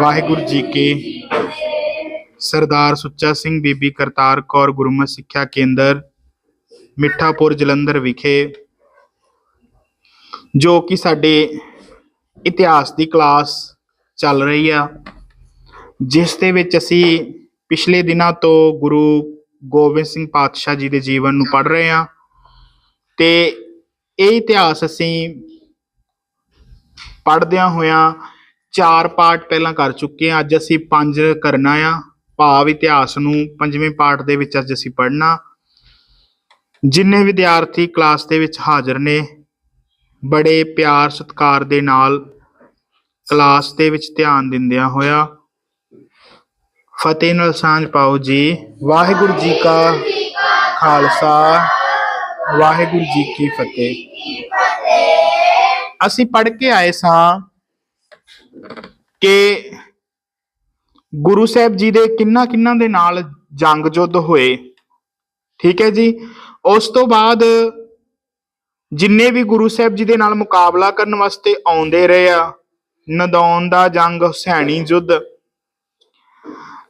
ਵਾਹਿਗੁਰੂ ਜੀ ਕੀ ਸਰਦਾਰ ਸੁੱਚਾ ਸਿੰਘ ਬੀਬੀ ਕਰਤਾਰ ਕੌਰ ਗੁਰਮਤ ਸਿੱਖਿਆ ਕੇਂਦਰ, ਮਿੱਠਾਪੁਰ ਜਲੰਧਰ ਵਿਖੇ, ਜੋ ਕਿ ਸਾਡੇ ਇਤਿਹਾਸ ਦੀ ਕਲਾਸ ਚੱਲ ਰਹੀ ਆ, ਜਿਸ ਦੇ ਵਿੱਚ ਅਸੀਂ ਪਿਛਲੇ ਦਿਨਾਂ ਤੋਂ ਗੁਰੂ ਗੋਬਿੰਦ ਸਿੰਘ ਪਾਤਸ਼ਾਹ ਜੀ ਦੇ ਜੀਵਨ ਨੂੰ ਪੜ੍ਹ ਰਹੇ ਹਾਂ ਤੇ ਇਹ ਇਤਿਹਾਸ ਅਸੀਂ ਪੜ੍ਹਦਿਆਂ ਹੋਇਆਂ ਚਾਰ ਪਾਠ ਪਹਿਲਾਂ ਕਰ ਚੁੱਕੇ ਹਾਂ। ਅੱਜ ਅਸੀਂ ਪੰਜ ਕਰਨਾ ਆ। ਭਾਵ ਇਤਿਹਾਸ ਨੂੰ ਪੰਜਵੇਂ ਪਾਠ ਦੇ ਵਿੱਚ ਅੱਜ ਅਸੀਂ ਪੜ੍ਹਨਾ। ਜਿੰਨੇ ਵਿਦਿਆਰਥੀ ਕਲਾਸ ਦੇ ਵਿੱਚ ਹਾਜ਼ਰ ਨੇ, ਬੜੇ ਪਿਆਰ ਸਤਿਕਾਰ ਦੇ ਨਾਲ ਕਲਾਸ ਦੇ ਵਿੱਚ ਧਿਆਨ ਦਿੰਦਿਆਂ ਹੋਇਆ, ਫਤਿਹ ਨਾਲ ਸਾਂਝ ਪਾਓ ਜੀ। ਵਾਹਿਗੁਰੂ ਜੀ ਕਾ ਖਾਲਸਾ, ਵਾਹਿਗੁਰੂ ਜੀ ਕੀ ਫਤਿਹ। ਅਸੀਂ ਪੜ੍ਹ ਕੇ ਆਏ ਸਾਂ ਕਿ ਗੁਰੂ ਸਾਹਿਬ ਜੀ ਦੇ ਕਿੰਨਾ ਕਿੰਨਾ ਦੇ ਨਾਲ ਜੰਗ ਜੁੱਧ ਹੋਏ, ਠੀਕ ਹੈ ਜੀ? ਉਸ ਤੋਂ ਬਾਅਦ ਜਿੰਨੇ ਵੀ ਗੁਰੂ ਸਾਹਿਬ ਜੀ ਦੇ ਨਾਲ ਮੁਕਾਬਲਾ ਕਰਨ ਵਾਸਤੇ ਆਉਂਦੇ ਰਹੇ ਆ ਨਦੌਨ ਦਾ ਜੰਗ, ਹੁਸੈਣੀ ਯੁੱਧ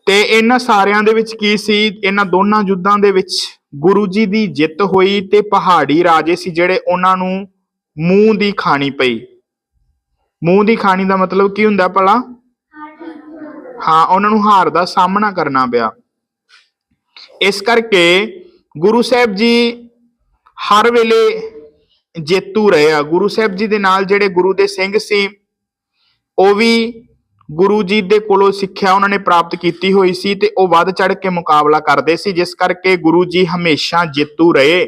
ਤੇ ਇਹਨਾਂ ਸਾਰਿਆਂ ਦੇ ਵਿੱਚ ਕੀ ਸੀ? ਇਹਨਾਂ ਦੋਨਾਂ ਯੁੱਧਾਂ ਦੇ ਵਿੱਚ ਗੁਰੂ ਜੀ ਦੀ ਜਿੱਤ ਹੋਈ ਤੇ ਪਹਾੜੀ ਰਾਜੇ ਸੀ ਜਿਹੜੇ ਉਹਨਾਂ ਨੂੰ ਮੂੰਹ ਦੀ ਖਾਣੀ ਪਈ। ਮੂੰਹ ਦੀ ਖਾਣੀ ਦਾ ਮਤਲਬ ਕੀ ਹੁੰਦਾ ਭਲਾ? ਹਾਂ, ਉਹਨਾਂ ਨੂੰ ਹਾਰ ਦਾ ਸਾਹਮਣਾ ਕਰਨਾ ਪਿਆ। ਇਸ ਕਰਕੇ ਗੁਰੂ ਸਾਹਿਬ ਜੀ ਹਰ ਵੇਲੇ ਜੇਤੂ ਰਹੇ ਆ। ਗੁਰੂ ਸਾਹਿਬ ਜੀ ਦੇ ਨਾਲ ਜਿਹੜੇ ਗੁਰੂ ਦੇ ਸਿੰਘ ਸੀ, ਉਹ ਵੀ ਗੁਰੂ ਜੀ ਦੇ ਕੋਲੋਂ ਸਿੱਖਿਆ ਉਹਨਾਂ ਨੇ ਪ੍ਰਾਪਤ ਕੀਤੀ ਹੋਈ ਸੀ ਤੇ ਉਹ ਵੱਧ ਚੜ ਕੇ ਮੁਕਾਬਲਾ ਕਰਦੇ ਸੀ। ਜਿਸ ਕਰਕੇ ਗੁਰੂ ਜੀ ਹਮੇਸ਼ਾ ਜੇਤੂ ਰਹੇ।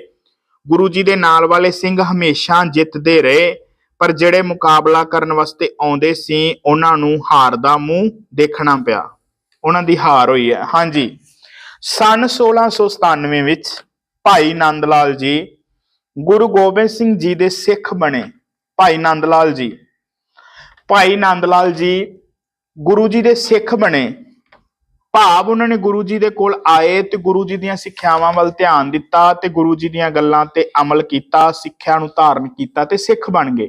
ਗੁਰੂ ਜੀ ਦੇ ਨਾਲ ਵਾਲੇ ਸਿੰਘ ਹਮੇਸ਼ਾ ਜਿੱਤਦੇ ਰਹੇ। ਪਰ ਜਿਹੜੇ ਮੁਕਾਬਲਾ ਕਰਨ ਵਾਸਤੇ ਆਉਂਦੇ ਸੀ, ਉਹਨਾਂ ਨੂੰ ਹਾਰ ਦਾ ਮੂੰਹ ਦੇਖਣਾ ਪਿਆ। ਉਹਨਾਂ ਦੀ ਹਾਰ ਹੋਈ ਹੈ। ਹਾਂਜੀ। ਸਨ 1697 ਵਿੱਚ ਭਾਈ ਨੰਦ ਲਾਲ ਜੀ ਗੁਰੂ ਗੋਬਿੰਦ ਸਿੰਘ ਜੀ ਦੇ ਸਿੱਖ ਬਣੇ। ਭਾਈ ਨੰਦ ਲਾਲ ਜੀ। ਭਾਈ ਨੰਦ ਲਾਲ ਜੀ ਗੁਰੂ ਜੀ ਦੇ ਸਿੱਖ ਬਣੇ। ਭਾਵ ਉਹਨਾਂ ਨੇ ਗੁਰੂ ਜੀ ਦੇ ਕੋਲ ਆਏ ਤੇ ਗੁਰੂ ਜੀ ਦੀਆਂ ਸਿੱਖਿਆਵਾਂ ਵੱਲ ਧਿਆਨ ਦਿੱਤਾ ਤੇ ਗੁਰੂ ਜੀ ਦੀਆਂ ਗੱਲਾਂ ਤੇ ਅਮਲ ਕੀਤਾ, ਸਿੱਖਿਆ ਨੂੰ ਧਾਰਨ ਕੀਤਾ ਤੇ ਸਿੱਖ ਬਣ ਗਏ।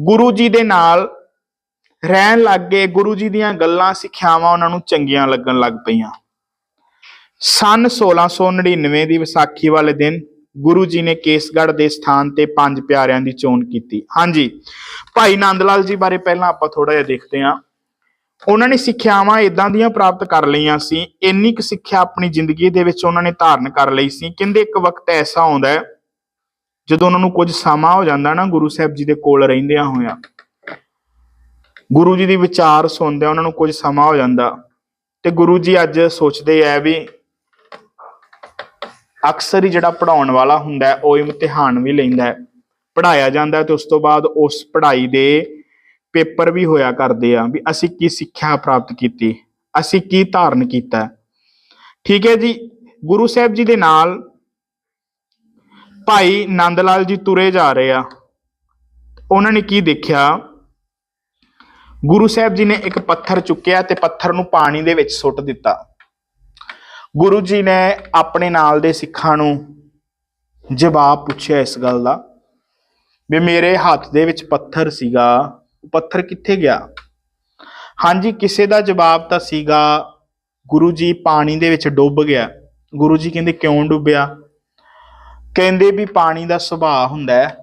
ਗੁਰੂ ਜੀ ਦੇ ਨਾਲ ਰਹਿਣ ਲੱਗ ਗਏ, ਗੁਰੂ ਜੀ ਦੀਆਂ ਗੱਲਾਂ, ਸਿੱਖਿਆਵਾਂ ਉਹਨਾਂ ਨੂੰ ਚੰਗੀਆਂ ਲੱਗਣ ਲੱਗ ਪਈਆਂ। ਸਨ 1699 ਦੀ ਵਿਸਾਖੀ ਵਾਲੇ ਦਿਨ ਗੁਰੂ ਜੀ ਨੇ ਕੇਸਗੜ੍ਹ ਦੇ ਸਥਾਨ ਤੇ ਪੰਜ ਪਿਆਰਿਆਂ ਦੀ ਚੋਣ ਕੀਤੀ। ਹਾਂਜੀ, ਭਾਈ ਨੰਦ ਲਾਲ ਜੀ ਬਾਰੇ ਪਹਿਲਾਂ ਆਪਾਂ ਥੋੜਾ ਜਿਹਾ ਦੇਖਦੇ ਹਾਂ। ਉਹਨਾਂ ਨੇ ਸਿੱਖਿਆਵਾਂ ਇਦਾਂ ਦੀਆਂ ਪ੍ਰਾਪਤ ਕਰ ਲਈਆਂ ਸੀ, ਇੰਨੀ ਕੁ ਸਿੱਖਿਆ ਆਪਣੀ ਜ਼ਿੰਦਗੀ ਦੇ ਵਿੱਚ ਉਹਨਾਂ ਨੇ ਧਾਰਨ ਕਰ ਲਈ ਸੀ। ਕਹਿੰਦੇ ਇੱਕ ਵਕਤ ਐਸਾ ਆਉਂਦਾ ਹੈ ਜਦੋਂ ਉਹਨਾਂ ਨੂੰ ਕੁਝ ਸਮਾਂ ਹੋ ਜਾਂਦਾ ਨਾ, ਗੁਰੂ ਸਾਹਿਬ ਜੀ ਦੇ ਕੋਲ ਰਹਿੰਦਿਆਂ ਹੋਇਆਂ, ਗੁਰੂ ਜੀ ਦੀ ਵਿਚਾਰ ਸੁਣਦਿਆਂ ਉਹਨਾਂ ਨੂੰ ਕੁਝ ਸਮਾਂ ਹੋ ਜਾਂਦਾ ਤੇ ਗੁਰੂ ਜੀ ਅੱਜ ਸੋਚਦੇ ਐ ਵੀ ਅਕਸਰ ਹੀ ਜਿਹੜਾ ਪੜਾਉਣ ਵਾਲਾ ਹੁੰਦਾ ਉਹ ਇਮਤਿਹਾਨ ਵੀ ਲੈਂਦਾ ਹੈ ਪੜਾਇਆ ਜਾਂਦਾ ਤੇ ਉਸ ਤੋਂ ਬਾਅਦ ਉਸ ਪੜ੍ਹਾਈ ਦੇ ਪੇਪਰ ਵੀ ਹੋਇਆ ਕਰਦੇ ਆ ਵੀ ਅਸੀਂ ਕੀ ਸਿੱਖਿਆ ਪ੍ਰਾਪਤ ਕੀਤੀ, ਅਸੀਂ ਕੀ ਧਾਰਨ ਕੀਤਾ। ਠੀਕ ਹੈ ਜੀ, ਗੁਰੂ ਸਾਹਿਬ ਜੀ ਦੇ ਨਾਲ ਭਾਈ ਨੰਦ ਲਾਲ ਜੀ ਤੁਰੇ ਜਾ ਰਹੇ ਆ। ਉਹਨਾਂ ਨੇ ਕੀ ਦੇਖਿਆ? ਗੁਰੂ ਸਾਹਿਬ ਜੀ ਨੇ ਇੱਕ ਪੱਥਰ ਚੁੱਕਿਆ ਤੇ ਪੱਥਰ ਨੂੰ ਪਾਣੀ ਦੇ ਵਿੱਚ ਸੁੱਟ ਦਿੱਤਾ। ਗੁਰੂ ਜੀ ਨੇ ਆਪਣੇ ਨਾਲ ਦੇ ਸਿੱਖਾਂ ਨੂੰ ਜਵਾਬ ਪੁੱਛਿਆ ਇਸ ਗੱਲ ਦਾ ਵੀ ਮੇਰੇ ਹੱਥ ਦੇ ਵਿੱਚ ਪੱਥਰ ਸੀਗਾ, ਉਹ ਪੱਥਰ ਕਿੱਥੇ ਗਿਆ? ਹਾਂਜੀ, ਕਿਸੇ ਦਾ ਜਵਾਬ ਤਾਂ ਸੀਗਾ, ਗੁਰੂ ਜੀ ਪਾਣੀ ਦੇ ਵਿੱਚ ਡੁੱਬ ਗਿਆ। ਗੁਰੂ ਜੀ ਕਹਿੰਦੇ, ਕਿਉਂ ਡੁੱਬਿਆ? ਕਹਿੰਦੇ ਵੀ ਪਾਣੀ ਦਾ ਸੁਭਾਅ ਹੁੰਦਾ ਹੈ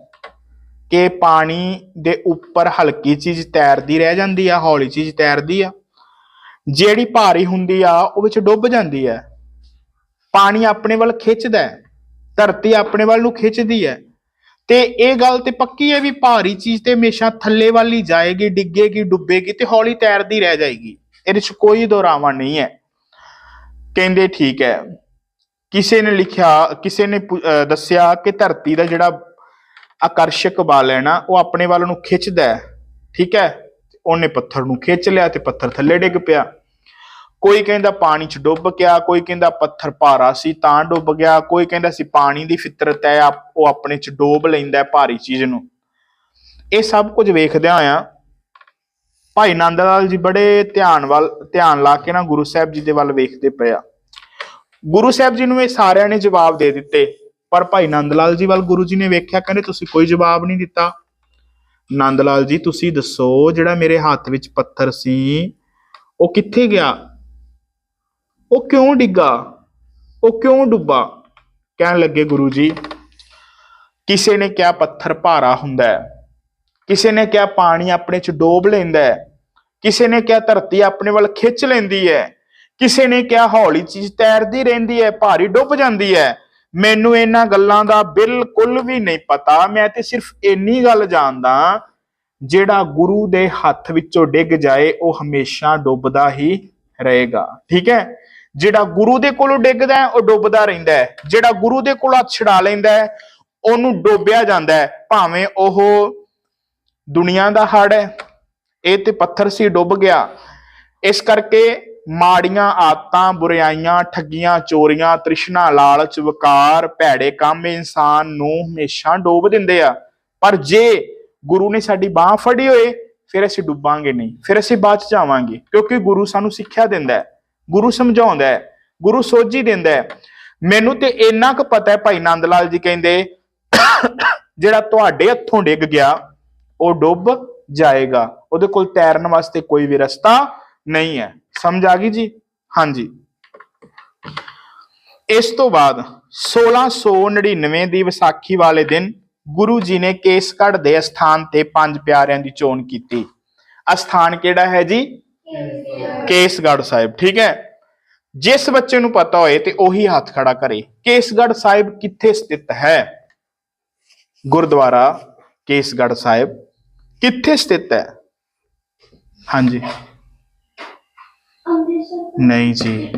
ਕਿ ਪਾਣੀ ਦੇ ਉੱਪਰ ਹਲਕੀ ਚੀਜ਼ ਤੈਰਦੀ ਰਹਿ ਜਾਂਦੀ ਆ, ਹੌਲੀ ਚੀਜ਼ ਤੈਰਦੀ ਆ। ਜਿਹੜੀ ਭਾਰੀ ਹੁੰਦੀ ਆ, ਉਹ ਵਿੱਚ ਡੁੱਬ ਜਾਂਦੀ ਹੈ ਪਾਣੀ ਆਪਣੇ ਵੱਲ ਖਿੱਚਦਾ ਹੈ, ਧਰਤੀ ਆਪਣੇ ਵੱਲ ਨੂੰ ਖਿੱਚਦੀ ਹੈ। ਤੇ ਇਹ ਗੱਲ ਤੇ ਪੱਕੀ ਹੈ ਵੀ ਭਾਰੀ ਚੀਜ਼ ਤੇ ਹਮੇਸ਼ਾ ਥੱਲੇ ਵੱਲ ਹੀ ਜਾਏਗੀ, ਡਿੱਗੇਗੀ, ਡੁੱਬੇਗੀ ਤੇ ਹੌਲੀ ਤੈਰਦੀ ਰਹਿ ਜਾਏਗੀ। ਇਹਦੇ 'ਚ ਕੋਈ ਦੋਰਾਵਾ ਨਹੀਂ ਹੈ। ਕਹਿੰਦੇ ਠੀਕ ਹੈ ਕਿਸੇ ਨੇ ਲਿਖਿਆ, ਕਿਸੇ ਨੇ ਪੁ- ਦੱਸਿਆ ਕਿ ਧਰਤੀ ਦਾ ਜਿਹੜਾ ਆਕਰਸ਼ਕ ਬਲ ਹੈ ਨਾ, ਉਹ ਆਪਣੇ ਵੱਲ ਨੂੰ ਖਿੱਚਦਾ ਹੈ। ਠੀਕ ਹੈ? ਉਹਨੇ ਪੱਥਰ ਨੂੰ ਖਿੱਚ ਲਿਆ ਤੇ ਪੱਥਰ ਥੱਲੇ ਡਿੱਗ ਪਿਆ। ਕੋਈ ਕਹਿੰਦਾ ਪਾਣੀ 'ਚ ਡੁੱਬ ਗਿਆ, ਕੋਈ ਕਹਿੰਦਾ ਪੱਥਰ ਭਾਰਾ ਸੀ ਤਾਂ ਡੁੱਬ ਗਿਆ, ਕੋਈ ਕਹਿੰਦਾ ਸੀ ਪਾਣੀ ਦੀ ਫਿਤਰਤ ਹੈ, ਆਪ- ਉਹ ਆਪਣੇ 'ਚ ਡੋਬ ਲੈਂਦਾ ਹੈ ਭਾਰੀ ਚੀਜ਼ ਨੂੰ। ਇਹ ਸਭ ਕੁਝ ਵੇਖਦਿਆਂ ਹੋਇਆਂ ਭਾਈ ਨੰਦ ਲਾਲ ਜੀ ਬੜੇ ਧਿਆਨ ਵੱਲ, ਧਿਆਨ ਲਾ ਕੇ ਨਾ ਗੁਰੂ ਸਾਹਿਬ ਜੀ ਦੇ ਵੱਲ ਵੇਖਦੇ ਪਏ ਆ। ਗੁਰੂ ਸਾਹਿਬ ਜੀ ਨੂੰ ਇਹ ਸਾਰਿਆਂ ਨੇ ਜਵਾਬ ਦੇ ਦਿੱਤੇ। ਪਰ ਭਾਈ ਨੰਦ ਲਾਲ ਜੀ ਵੱਲ ਗੁਰੂ ਜੀ ਨੇ ਵੇਖਿਆ, ਕਹਿੰਦੇ ਤੁਸੀਂ ਕੋਈ ਜਵਾਬ ਨਹੀਂ ਦਿੱਤਾ। ਨੰਦ ਲਾਲ ਜੀ, ਤੁਸੀਂ ਦੱਸੋ ਜਿਹੜਾ ਮੇਰੇ ਹੱਥ ਵਿੱਚ ਪੱਥਰ ਸੀ, ਉਹ ਕਿੱਥੇ ਗਿਆ? ਉਹ ਕਿਉਂ ਡਿੱਗਾ? ਉਹ ਕਿਉਂ ਡੁੱਬਾ? ਕਹਿਣ ਲੱਗੇ ਗੁਰੂ ਜੀ, ਕਿਸੇ ਨੇ ਕਿਹਾ ਪੱਥਰ ਭਾਰਾ ਹੁੰਦਾ ਹੈ। ਕਿਸੇ ਨੇ ਕਿਹਾ ਪਾਣੀ ਆਪਣੇ ਚ ਡੋਬ ਲੈਂਦਾ ਹੈ। ਕਿਸੇ ਨੇ ਕਿਹਾ ਧਰਤੀ ਆਪਣੇ ਵੱਲ ਖਿੱਚ ਲੈਂਦੀ ਹੈ। ਕਿਸੇ ਨੇ ਕਿਹਾ, ਹੌਲੀ ਚੀਜ਼ ਤੈਰਦੀ ਰਹਿੰਦੀ ਹੈ, ਭਾਰੀ ਡੁੱਬ ਜਾਂਦੀ ਹੈ। ਮੈਨੂੰ ਇਹਨਾਂ ਗੱਲਾਂ ਦਾ ਬਿਲਕੁਲ ਵੀ ਨਹੀਂ ਪਤਾ। ਮੈਂ ਤੇ ਸਿਰਫ ਇੰਨੀ ਗੱਲ ਜਾਣਦਾ ਜਿਹੜਾ ਗੁਰੂ ਦੇ ਹੱਥ ਵਿੱਚੋਂ ਡਿੱਗ ਜਾਏ, ਉਹ ਹਮੇਸ਼ਾ ਡੁੱਬਦਾ ਹੀ ਰਹੇਗਾ। ਠੀਕ ਹੈ? ਜਿਹੜਾ ਗੁਰੂ ਦੇ ਕੋਲੋਂ ਡਿੱਗਦਾ ਹੈ, ਉਹ ਡੁੱਬਦਾ ਰਹਿੰਦਾ ਹੈ। ਜਿਹੜਾ ਗੁਰੂ ਦੇ ਕੋਲੋਂ ਹੱਥ ਛਡਾ ਲੈਂਦਾ ਹੈ, ਉਹਨੂੰ ਡੋਬਿਆ ਜਾਂਦਾ ਹੈ। ਭਾਵੇਂ ਉਹ ਦੁਨੀਆ ਦਾ ਹੜ ਹੈ, ਇਹ ਤੇ ਪੱਥਰ ਸੀ, ਡੁੱਬ ਗਿਆ। ਇਸ ਕਰਕੇ ਮਾੜੀਆਂ ਆਦਤਾਂ ਬੁਰਾਈਆਂ ਠੱਗੀਆਂ, ਚੋਰੀਆਂ, ਤ੍ਰਿਸ਼ਨਾ, ਲਾਲਚ, ਵਕਾਰ, ਭੈੜੇ ਕੰਮ ਇਨਸਾਨ ਨੂੰ ਹਮੇਸ਼ਾ ਡੋਬ ਦਿੰਦੇ ਆ। ਪਰ ਜੇ ਗੁਰੂ ਨੇ ਸਾਡੀ ਬਾਹ ਫੜੀ ਹੋਏ, ਫਿਰ ਅਸੀਂ ਡੁੱਬਾਂਗੇ ਨਹੀਂ, ਫਿਰ ਅਸੀਂ ਬਚ ਜਾਵਾਂਗੇ। ਕਿਉਂਕਿ ਗੁਰੂ ਸਾਨੂੰ ਸਿੱਖਿਆ ਦਿੰਦਾ ਹੈ, ਗੁਰੂ ਸਮਝਾਉਂਦਾ ਹੈ, ਗੁਰੂ ਸੋਝੀ ਦਿੰਦਾ ਹੈ। ਮੈਨੂੰ ਤੇ ਇੰਨਾ ਕੁ ਪਤਾ ਹੈ, ਭਾਈ ਨੰਦ ਲਾਲ ਜੀ ਕਹਿੰਦੇ, ਜਿਹੜਾ ਤੁਹਾਡੇ ਹੱਥੋਂ ਡਿੱਗ ਗਿਆ, ਉਹ ਡੁੱਬ ਜਾਏਗਾ। ਉਹਦੇ ਕੋਲ ਤੈਰਨ ਵਾਸਤੇ ਕੋਈ ਵੀ ਰਸਤਾ ਨਹੀਂ ਹੈ। ਸਮਝ ਆ ਗਈ ਜੀ? ਹਾਂਜੀ। ਇਸ ਤੋਂ ਬਾਅਦ 1699 ਦੀ ਵਿਸਾਖੀ ਵਾਲੇ ਦਿਨ ਗੁਰੂ ਜੀ ਨੇ ਕੇਸਗੜ੍ਹ ਦੇ ਅਸਥਾਨ ਤੇ ਪੰਜ ਪਿਆਰਿਆਂ ਦੀ ਚੋਣ ਕੀਤੀ। ਅਸਥਾਨ ਕਿਹੜਾ ਹੈ ਜੀ? ਕੇਸਗੜ੍ਹ ਸਾਹਿਬ ਠੀਕ ਹੈ? ਜਿਸ ਬੱਚੇ ਨੂੰ ਪਤਾ ਹੋਏ ਤੇ ਉਹੀ ਹੱਥ ਖੜਾ ਕਰੇ। ਕੇਸਗੜ੍ਹ ਸਾਹਿਬ ਕਿੱਥੇ ਸਥਿਤ ਹੈ? ਗੁਰਦੁਆਰਾ ਕੇਸਗੜ੍ਹ ਸਾਹਿਬ ਕਿੱਥੇ ਸਥਿਤ ਹੈ? ਹਾਂਜੀ। ਨਹੀਂ ਜੀ।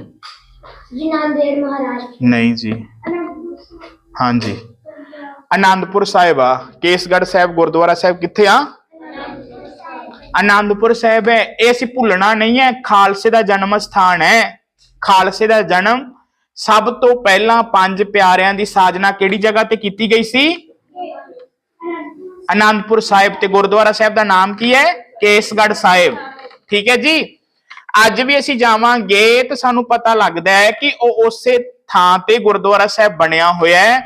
ਜੀ ਨਾਂਦੇੜ ਮਹਾਰਾਸ਼ਟਰ ਨਹੀਂ ਜੀ। ਹਾਂਜੀ। ਆਨੰਦਪੁਰ ਸਾਹਿਬ ਆ। ਕੇਸਗੜ੍ਹ ਸਾਹਿਬ ਗੁਰਦੁਆਰਾ ਸਾਹਿਬ ਕਿੱਥੇ ਆ? ਆਨੰਦਪੁਰ ਸਾਹਿਬ ਹੈ। ਇਹ ਅਸੀਂ ਭੁੱਲਣਾ ਨਹੀਂ ਹੈ। ਖਾਲਸੇ ਦਾ ਜਨਮ ਸਥਾਨ ਹੈ। ਖਾਲਸੇ ਦਾ ਜਨਮ ਸਭ ਤੋਂ ਪਹਿਲਾਂ ਪੰਜ ਪਿਆਰਿਆਂ ਦੀ ਸਾਜਨਾ ਕਿਹੜੀ ਜਗ੍ਹਾ ਤੇ ਕੀਤੀ ਗਈ ਸੀ? ਆਨੰਦਪੁਰ ਸਾਹਿਬ ਤੇ ਗੁਰਦੁਆਰਾ ਸਾਹਿਬ ਦਾ ਨਾਮ ਕੀ ਹੈ? ਕੇਸਗੜ੍ਹ ਸਾਹਿਬ। ਠੀਕ ਹੈ ਜੀ? ਅੱਜ ਵੀ ਅਸੀਂ ਜਾਵਾਂਗੇ ਤਾਂ ਸਾਨੂੰ ਪਤਾ ਲੱਗਦਾ ਹੈ ਕਿ ਉਹ ਉਸੇ ਥਾਂ ਤੇ ਗੁਰਦੁਆਰਾ ਸਾਹਿਬ ਬਣਿਆ ਹੋਇਆ ਹੈ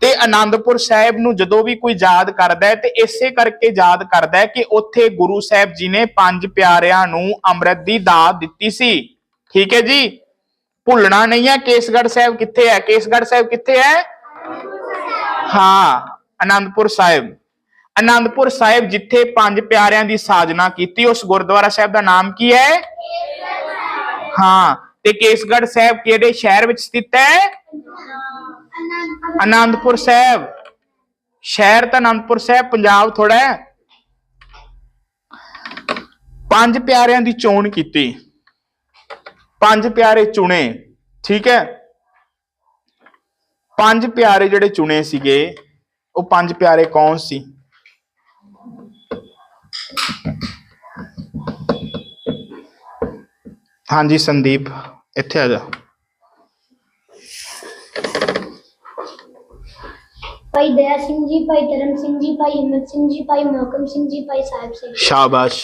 ਤੇ ਆਨੰਦਪੁਰ ਸਾਹਿਬ ਨੂੰ ਜਦੋਂ ਵੀ ਕੋਈ ਯਾਦ ਕਰਦਾ ਹੈ ਤੇ ਇਸੇ ਕਰਕੇ ਯਾਦ ਕਰਦਾ ਹੈ ਕਿ ਉੱਥੇ ਗੁਰੂ ਸਾਹਿਬ ਜੀ ਨੇ ਪੰਜ ਪਿਆਰਿਆਂ ਨੂੰ ਅੰਮ੍ਰਿਤ ਦੀ ਦਾਤ ਦਿੱਤੀ ਸੀ। ਠੀਕ ਹੈ ਜੀ? ਭੁੱਲਣਾ ਨਹੀਂ ਹੈ ਕੇਸਗੜ੍ਹ ਸਾਹਿਬ ਕਿੱਥੇ ਹੈ? ਕੇਸਗੜ੍ਹ ਸਾਹਿਬ ਕਿੱਥੇ ਹੈ? ਹਾਂ, ਆਨੰਦਪੁਰ ਸਾਹਿਬ। ਆਨੰਦਪੁਰ ਸਾਹਿਬ ਜਿੱਥੇ ਪੰਜ ਪਿਆਰਿਆਂ ਦੀ ਸਾਜਨਾ ਕੀਤੀ, ਉਸ ਗੁਰਦੁਆਰਾ ਸਾਹਿਬ ਦਾ ਨਾਮ ਕੀ ਹੈ? ਹਾਂ, ਤੇ ਕੇਸਗੜ੍ਹ ਸਾਹਿਬ ਕਿਹੜੇ ਸ਼ਹਿਰ ਵਿੱਚ ਸਥਿਤ ਹੈ? ਅਨੰਦ ਆਨੰਦਪੁਰ ਸਾਹਿਬ। ਸ਼ਹਿਰ ਤਾਂ ਆਨੰਦਪੁਰ ਸਾਹਿਬ, ਪੰਜਾਬ ਥੋੜਾ ਹੈ। ਪੰਜ ਪਿਆਰਿਆਂ ਦੀ ਚੋਣ ਕੀਤੀ। ਪੰਜ ਪਿਆਰੇ ਚੁਣੇ, ਠੀਕ ਹੈ? ਪੰਜ ਪਿਆਰੇ ਜਿਹੜੇ ਚੁਣੇ ਸੀਗੇ, ਉਹ ਪੰਜ ਪਿਆਰੇ ਕੌਣ ਸੀ? ਹਾਂਜੀ ਸੰਦੀਪ ਇੱਥੇ ਆ ਜਾ। ਭਾਈ ਦਇਆ ਸਿੰਘ ਜੀ ਭਾਈ ਧਰਮ ਸਿੰਘ ਜੀ ਭਾਈ ਹਿੰਮਤ ਸਿੰਘ ਜੀ ਭਾਈ ਮੋਹਕਮ ਸਿੰਘ ਜੀ ਭਾਈ ਸਾਹਿਬ ਸਿੰਘ ਜੀ। ਸ਼ਾਬਾਸ਼।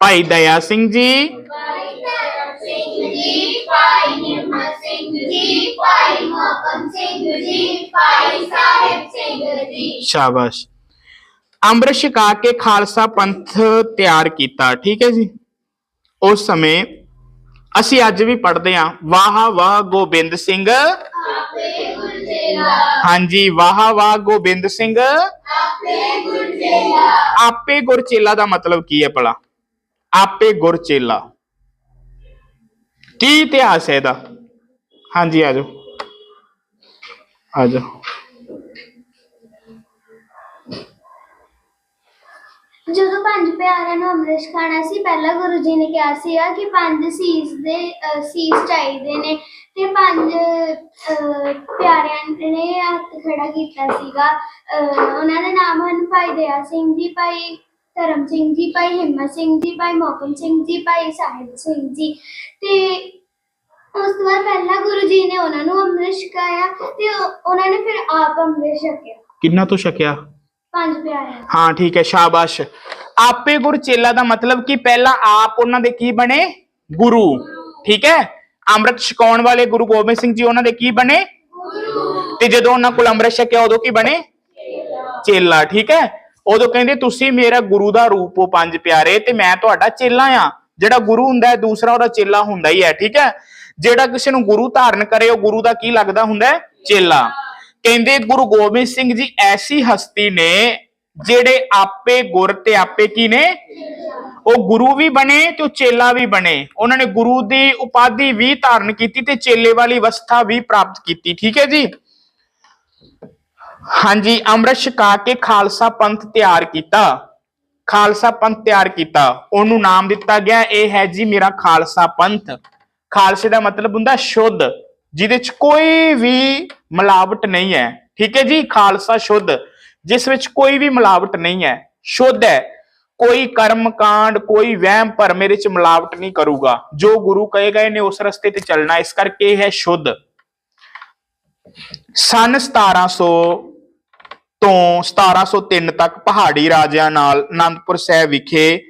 ਭਾਈ ਦਇਆ ਸਿੰਘ ਜੀ। ਭਾਈ ਧਰਮ ਸਿੰਘ ਜੀ ਭਾਈ ਹਿੰਮਤ ਸਿੰਘ ਜੀ ਭਾਈ ਮੋਹਕਮ ਸਿੰਘ ਜੀ ਭਾਈ ਸਾਹਿਬ ਸਿੰਘ ਜੀ। ਸ਼ਾਬਾਸ਼। ਅੰਮ੍ਰਿਤ ਛਕਾ ਕੇ ਖਾਲਸਾ ਪੰਥ ਤਿਆਰ ਕੀਤਾ ਠੀਕ ਹੈ ਜੀ? ਉਸ ਸਮੇਂ ਅਸੀਂ ਅੱਜ ਵੀ ਪੜ੍ਹਦੇ ਹਾਂ ਵਾਹ ਵਾਹ ਗੋਬਿੰਦ ਸਿੰਘ। ਆਪੇ ਹਾਂਜੀ ਵਾਹ ਵਾਹ ਗੋਬਿੰਦ ਸਿੰਘ। ਆਪੇ ਗੁਰਚੇਲਾ ਦਾ ਮਤਲਬ ਕੀ ਹੈ ਭਲਾ? ਆਪੇ ਗੁਰਚੇਲਾ ਕੀ ਇਤਿਹਾਸ ਹੈ ਇਹਦਾ? ਹਾਂਜੀ ਆ ਜਾਓ ਆ ਜਾਓ ਜਦੋਂ ਪੰਜ ਪਿਆਰਿਆਂ ਨੂੰ ਅੰਮ੍ਰਿਤ ਖਾਣਾ ਸੀ ਪਹਿਲਾਂ ਗੁਰੂ ਜੀ ਨੇ ਕਿਹਾ ਸੀਗਾ ਕਿ ਪੰਜ ਸੀਸ ਦੇ ਅਹ, ਸੀਸ ਚਾਹੀਦੇ ਨੇ ਤੇ ਪੰਜ ਅਹ, ਪਿਆਰਿਆਂ ਨੇ ਹੱਥ ਖੜਾ ਕੀਤਾ ਸੀਗਾ। ਅਹ, ਉਹਨਾਂ ਦੇ ਨਾਮ ਹਨ ਭਾਈ ਦਇਆ ਸਿੰਘ ਜੀ ਭਾਈ ਧਰਮ ਸਿੰਘ ਜੀ ਭਾਈ ਹਿੰਮਤ ਸਿੰਘ ਜੀ ਭਾਈ ਮੋਹਕਮ ਸਿੰਘ ਜੀ ਭਾਈ ਸਾਹਿਬ ਸਿੰਘ ਜੀ। ਤੇ ਉਸ ਤੋਂ ਬਾਅਦ ਪਹਿਲਾਂ ਗੁਰੂ ਜੀ ਨੇ ਉਹਨਾਂ ਨੂੰ ਅੰਮ੍ਰਿਤ ਛਕਾਇਆ ਤੇ ਉਹ- ਉਹਨਾਂ ਨੇ ਫਿਰ ਆਪ ਅੰਮ੍ਰਿਤ ਛਕਿਆ। ਕਿੰਨਾ ਤੋਂ ਛਕਿਆ? ਪੰਜ ਹਾਂ ਠੀਕ ਹੈ ਸ਼ਾਬਾਸ਼। ਆਪੇ ਗੁਰ ਚੇਲਾ ਦਾ ਮਤਲਬ ਕਿ? ਪਹਿਲਾਂ ਆਪ ਉਹਨਾਂ ਦੇ ਕੀ ਬਣੇ? ਗੁਰੂ। ਠੀਕ ਹੈ? ਅੰਮ੍ਰਿਤ ਛਕਾਉਣ ਵਾਲੇ ਗੁਰੂ ਗੋਬਿੰਦ ਸਿੰਘ ਜੀ ਉਹਨਾਂ ਦੇ ਕੀ ਬਣੇ? ਤੇ ਜਦੋਂ ਉਹਨਾਂ ਕੋਲ ਅੰਮ੍ਰਿਤ ਛਕਿਆ ਉਦੋਂ ਕੀ ਬਣੇ? ਚੇਲਾ। ਠੀਕ ਹੈ? ਉਦੋਂ ਕਹਿੰਦੇ ਤੁਸੀਂ ਮੇਰਾ ਗੁਰੂ ਦਾ ਰੂਪ ਹੋ ਪੰਜ ਪਿਆਰੇ ਤੇ ਮੈਂ ਤੁਹਾਡਾ ਚੇਲਾ ਆ। ਜਿਹੜਾ ਗੁਰੂ ਹੁੰਦਾ ਹੈ ਦੂਸਰਾ ਉਹਦਾ ਚੇਲਾ ਹੁੰਦਾ ਹੀ ਹੈ। ਠੀਕ ਹੈ? ਜਿਹੜਾ ਕਿਸੇ ਨੂੰ ਗੁਰੂ ਧਾਰਨ ਕਰੇ ਉਹ ਗੁਰੂ ਦਾ ਕੀ ਲੱਗਦਾ ਹੁੰਦਾ ਹੈ? ਚੇਲਾ। ਕਹਿੰਦੇ ਗੁਰੂ ਗੋਬਿੰਦ ਸਿੰਘ ਜੀ ਐਸੀ ਹਸਤੀ ਨੇ ਜਿਹੜੇ ਆਪੇ ਗੁਰ ਤੇ ਆਪੇ ਕੀ ਨੇ? ਉਹ ਗੁਰੂ ਵੀ ਬਣੇ ਤੇ ਉਹ ਚੇਲਾ ਵੀ ਬਣੇ। ਉਹਨਾਂ ਨੇ ਗੁਰੂ ਦੀ ਉਪਾਧੀ ਵੀ ਧਾਰਨ ਕੀਤੀ ਤੇ ਚੇਲੇ ਵਾਲੀ ਅਵਸਥਾ ਵੀ ਪ੍ਰਾਪਤ ਕੀਤੀ। ਠੀਕ ਹੈ ਜੀ? ਹਾਂਜੀ, ਅੰਮ੍ਰਿਤ ਛਕਾ ਕੇ ਖਾਲਸਾ ਪੰਥ ਤਿਆਰ ਕੀਤਾ। ਖਾਲਸਾ ਪੰਥ ਤਿਆਰ ਕੀਤਾ। ਉਹਨੂੰ ਨਾਮ ਦਿੱਤਾ ਗਿਆ, ਇਹ ਹੈ ਜੀ ਮੇਰਾ ਖਾਲਸਾ ਪੰਥ। ਖਾਲਸੇ ਦਾ ਮਤਲਬ ਹੁੰਦਾ ਸ਼ੁੱਧ। ਜਿਹਦੇ ਚ ਕੋਈ ਵੀ ਮਿਲਾਵਟ ਨਹੀਂ ਹੈ। ਠੀਕ ਹੈ ਜੀ? ਖਾਲਸਾ ਸ਼ੁੱਧ। ਜਿਸ ਵਿੱਚ ਕੋਈ ਵੀ ਮਿਲਾਵਟ ਨਹੀਂ ਹੈ। ਸ਼ੁੱਧ ਹੈ। ਕੋਈ ਕਰਮ ਕਾਂਡ, ਕੋਈ ਵਹਿਮ ਭਰਮ ਮੇਰੇ ਚ ਮਿਲਾਵਟ ਨਹੀਂ ਕਰੂਗਾ। ਜੋ ਗੁਰੂ ਕਹੇਗਾ ਇਹਨੇ ਉਸ ਰਸਤੇ ਤੇ ਚੱਲਣਾ। ਇਸ ਕਰਕੇ ਇਹ ਹੈ ਸ਼ੁੱਧ। ਸਨ 1700 ਤੋਂ 1703 ਤੱਕ ਪਹਾੜੀ ਰਾਜਿਆਂ ਨਾਲ ਅਨੰਦਪੁਰ ਸਾਹਿਬ ਵਿਖੇ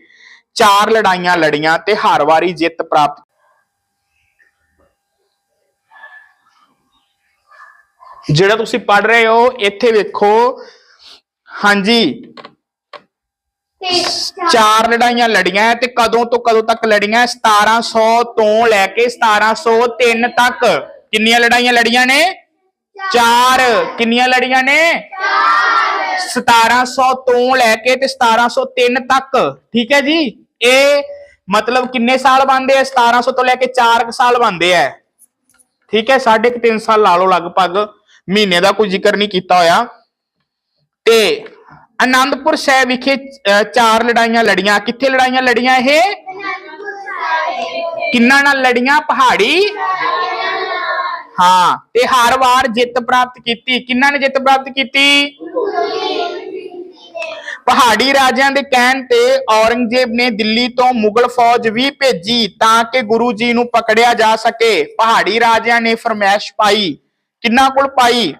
ਚਾਰ ਲੜਾਈਆਂ ਲੜੀਆਂ ਤੇ ਹਰ ਵਾਰੀ ਜਿੱਤ ਪ੍ਰਾਪਤ ਜਿਹੜਾ ਤੁਸੀਂ ਪੜ ਰਹੇ ਹੋ ਇੱਥੇ ਵੇਖੋ। ਹਾਂਜੀ। ਚਾਰ ਲੜਾਈਆਂ ਲੜੀਆਂ ਤੇ ਕਦੋਂ ਤੋਂ ਕਦੋਂ ਤੱਕ ਲੜੀਆਂ ਹੈ? 1700 ਤੋਂ ਲੈ ਕੇ 1703 ਤੱਕ। ਕਿੰਨੀਆਂ ਲੜਾਈਆਂ ਲੜੀਆਂ ਨੇ? ਚਾਰ। ਕਿੰਨੀਆਂ ਲੜੀਆਂ ਨੇ? 1700 ਤੋਂ ਲੈ ਕੇ ਤੇ 1703 ਤੱਕ। ਠੀਕ ਹੈ ਜੀ? ਇਹ ਮਤਲਬ ਕਿੰਨੇ ਸਾਲ ਬੰਦੇ ਆ? 1700 ਤੋਂ ਲੈ ਕੇ 4 ਸਾਲ ਬੰਦੇ ਆ। ਠੀਕ ਹੈ? ਸਾਢੇ ਕੁ 3 ਸਾਲ ਲਾ ਲਓ ਲਗਭਗ। ਮਹੀਨੇ ਦਾ ਕੋਈ ਜ਼ਿਕਰ ਨਹੀਂ ਕੀਤਾ ਹੋਇਆ। ਤੇ ਆਨੰਦਪੁਰ ਸਾਹਿਬ ਵਿਖੇ ਚਾਰ ਲੜਾਈਆਂ ਲੜੀਆਂ। ਕਿੱਥੇ ਲੜਾਈਆਂ ਲੜੀਆਂ ਇਹ? ਕਿੰਨਾ ਨਾਲ ਲੜੀਆਂ? ਪਹਾੜੀ? ਹਾਂ, ਤੇ ਹਰ ਵਾਰ ਜਿੱਤ ਪ੍ਰਾਪਤ ਕੀਤੀ। ਕਿੰਨਾ ਨੇ ਜਿੱਤ ਪ੍ਰਾਪਤ ਕੀਤੀ? ਪਹਾੜੀ ਰਾਜਿਆਂ ਦੇ ਕਹਿਣ ਤੇ ਔਰੰਗਜ਼ੇਬ ਨੇ ਦਿੱਲੀ ਤੋਂ ਮੁਗਲ ਫੌਜ ਵੀ ਭੇਜੀ ਤਾਂ ਕਿ ਗੁਰੂ ਜੀ ਨੂੰ ਪਕੜਿਆ ਜਾ ਸਕੇ। ਪਹਾੜੀ ਰਾਜਿਆਂ ਨੇ ਫਰਮਾਇਸ਼ ਪਾਈ। ਕਿੰਨਾ ਕੋਲ ਪਾਈ?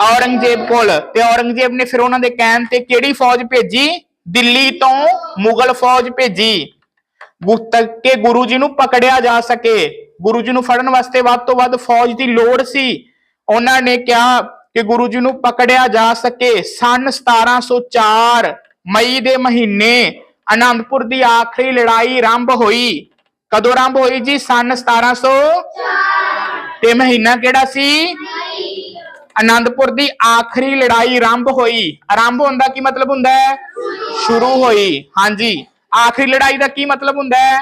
ਔਰੰਗਜ਼ੇਬ ਕੋਲ। ਤੇ ਔਰੰਗਜ਼ੇਬ ਨੇ ਫਿਰ ਉਹਨਾਂ ਦੇ ਕਹਿਣ ਤੇ ਕਿਹੜੀ ਫੌਜ ਭੇਜੀ? ਦਿੱਲੀ ਤੋਂ ਮੁਗਲ ਫੌਜ ਭੇਜੀ। ਗੁ- ਤੱਕ ਗੁਰੂ ਜੀ ਨੂੰ ਪਕੜਿਆ ਜਾ ਸਕੇ। ਗੁਰੂ ਜੀ ਨੂੰ ਫੜਨ ਵਾਸਤੇ ਵੱਧ ਤੋਂ ਵੱਧ ਫੌਜ ਦੀ ਲੋੜ ਸੀ। ਉਹਨਾਂ ਨੇ ਕਿਹਾ ਕਿ ਗੁਰੂ ਜੀ ਨੂੰ ਪਕੜਿਆ ਜਾ ਸਕੇ। ਸਨ 1704 ਮਈ ਦੇ ਮਹੀਨੇ ਅਨੰਦਪੁਰ ਦੀ ਆਖਰੀ ਲੜਾਈ ਆਰੰਭ ਹੋਈ। ਕਦੋਂ ਆਰੰਭ ਹੋਈ ਜੀ? ਸਨ 1700 ਤੇ ਮਹੀਨਾ ਕਿਹੜਾ ਸੀ? ਅਨੰਦਪੁਰ ਦੀ ਆਖਰੀ ਲੜਾਈ ਆਰੰਭ ਹੋਈ। ਆਰੰਭ ਹੋਣ ਦਾ ਕੀ ਮਤਲਬ ਹੁੰਦਾ ਹੈ? ਸ਼ੁਰੂ ਹੋਈ। ਹਾਂਜੀ। ਆਖਰੀ ਲੜਾਈ ਦਾ ਕੀ ਮਤਲਬ ਹੁੰਦਾ ਹੈ?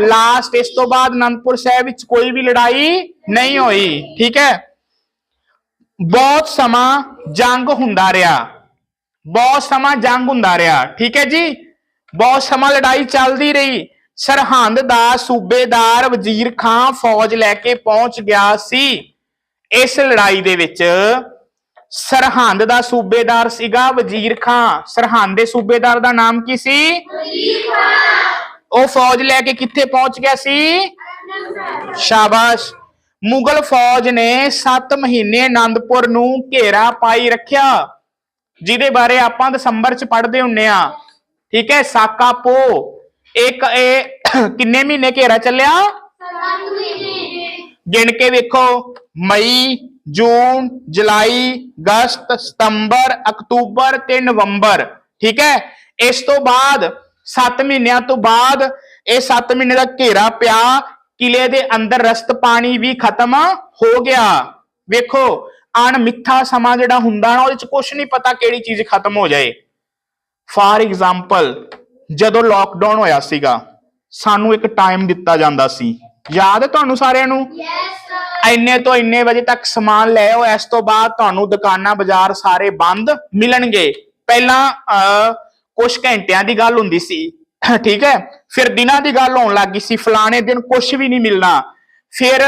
ਲਾਸਟ ਇਸ ਤੋਂ ਬਾਅਦ ਅਨੰਦਪੁਰ ਸਾਹਿਬ ਵਿੱਚ ਕੋਈ ਵੀ ਲੜਾਈ ਨਹੀਂ ਹੋਈ। ਠੀਕ ਹੈ? ਬਹੁਤ ਸਮਾਂ ਜੰਗ ਹੁੰਦਾ ਰਿਹਾ। ਬਹੁਤ ਸਮਾਂ ਜੰਗ ਹੁੰਦਾ ਰਿਹਾ। ਠੀਕ ਹੈ ਜੀ? ਬਹੁਤ ਸਮਾਂ ਲੜਾਈ ਚੱਲਦੀ ਰਹੀ। ਸਰਹੰਦ ਦਾ ਸੂਬੇਦਾਰ ਵਜ਼ੀਰ ਖਾਂ ਫੌਜ ਲੈ ਕੇ ਪਹੁੰਚ ਗਿਆ ਸੀ। ਇਸ ਲੜਾਈ ਦੇ ਵਿੱਚ ਸਰਹੰਦ ਦਾ ਸੂਬੇਦਾਰ ਸੀਗਾ ਵਜ਼ੀਰ ਖਾਂ। ਸਰਹੰਦ ਦੇ ਸੂਬੇਦਾਰ ਦਾ ਨਾਮ ਕੀ ਸੀ? ਉਹ ਫੌਜ ਲੈ ਕੇ ਕਿੱਥੇ ਪਹੁੰਚ ਗਿਆ ਸੀ? ਸ਼ਾਬਾਸ਼। ਮੁਗਲ ਫੌਜ ਨੇ 7 ਮਹੀਨੇ ਆਨੰਦਪੁਰ ਨੂੰ ਘੇਰਾ ਪਾਈ ਰੱਖਿਆ। ਜਿਹਦੇ ਬਾਰੇ ਆਪਾਂ ਦਸੰਬਰ ਚ ਪੜ੍ਹਦੇ ਹੁੰਨੇ ਆ। ਠੀਕ ਹੈ ਸਾਕਾ ਪੋ। ਇੱਕ ਇਹ ਕਿੰਨੇ ਮਹੀਨੇ ਘੇਰਾ ਚੱਲਿਆ? ਗਿਣ ਕੇ ਵੇਖੋ। ਮਈ, ਜੂਨ, ਜੁਲਾਈ, ਅਗਸਤ, ਸਤੰਬਰ, ਅਕਤੂਬਰ ਤੇ ਨਵੰਬਰ। ਠੀਕ ਹੈ? ਇਸ ਤੋਂ ਬਾਅਦ 7 ਮਹੀਨਿਆਂ ਤੋਂ ਬਾਅਦ ਇਹ 7 ਮਹੀਨੇ ਦਾ ਘੇਰਾ ਪਿਆ। ਕਿਲੇ ਦੇ ਅੰਦਰ ਰਸਤ ਪਾਣੀ ਵੀ ਖਤਮ ਹੋ ਗਿਆ। ਵੇਖੋ ਅਣਮਿੱਥਾ ਸਮਾਂ ਜਿਹੜਾ ਹੁੰਦਾ ਨਾ, ਉਹਦੇ ਚ ਕੁਝ ਨਹੀਂ ਪਤਾ ਕਿਹੜੀ ਚੀਜ਼ ਖਤਮ ਹੋ ਜਾਏ। ਫਾਰ ਐਗਜ਼ਾਮਪਲ ਜਦੋਂ ਲੋਕਡਾਊਨ ਹੋਇਆ ਸੀਗਾ ਸਾਨੂੰ ਇੱਕ ਟਾਈਮ ਦਿੱਤਾ ਜਾਂਦਾ ਸੀ। ਯਾਦ ਹੈ ਤੁਹਾਨੂੰ ਸਾਰਿਆਂ ਨੂੰ? ਇੰਨੇ ਤੋਂ ਇੰਨੇ ਵਜੇ ਤੱਕ ਸਮਾਨ ਲੈ ਆਓ ਇਸ ਤੋਂ ਬਾਅਦ ਤੁਹਾਨੂੰ ਦੁਕਾਨਾਂ ਬਾਜ਼ਾਰ ਸਾਰੇ ਬੰਦ ਮਿਲਣਗੇ। ਪਹਿਲਾਂ ਕੁਝ ਘੰਟਿਆਂ ਦੀ ਗੱਲ ਹੁੰਦੀ ਸੀ ਠੀਕ ਹੈ? ਫਿਰ ਦਿਨਾਂ ਦੀ ਗੱਲ ਹੋਣ ਲੱਗੀ ਸੀ ਫਲਾਣੇ ਦਿਨ ਕੁਝ ਵੀ ਨਹੀਂ ਮਿਲਣਾ। ਫਿਰ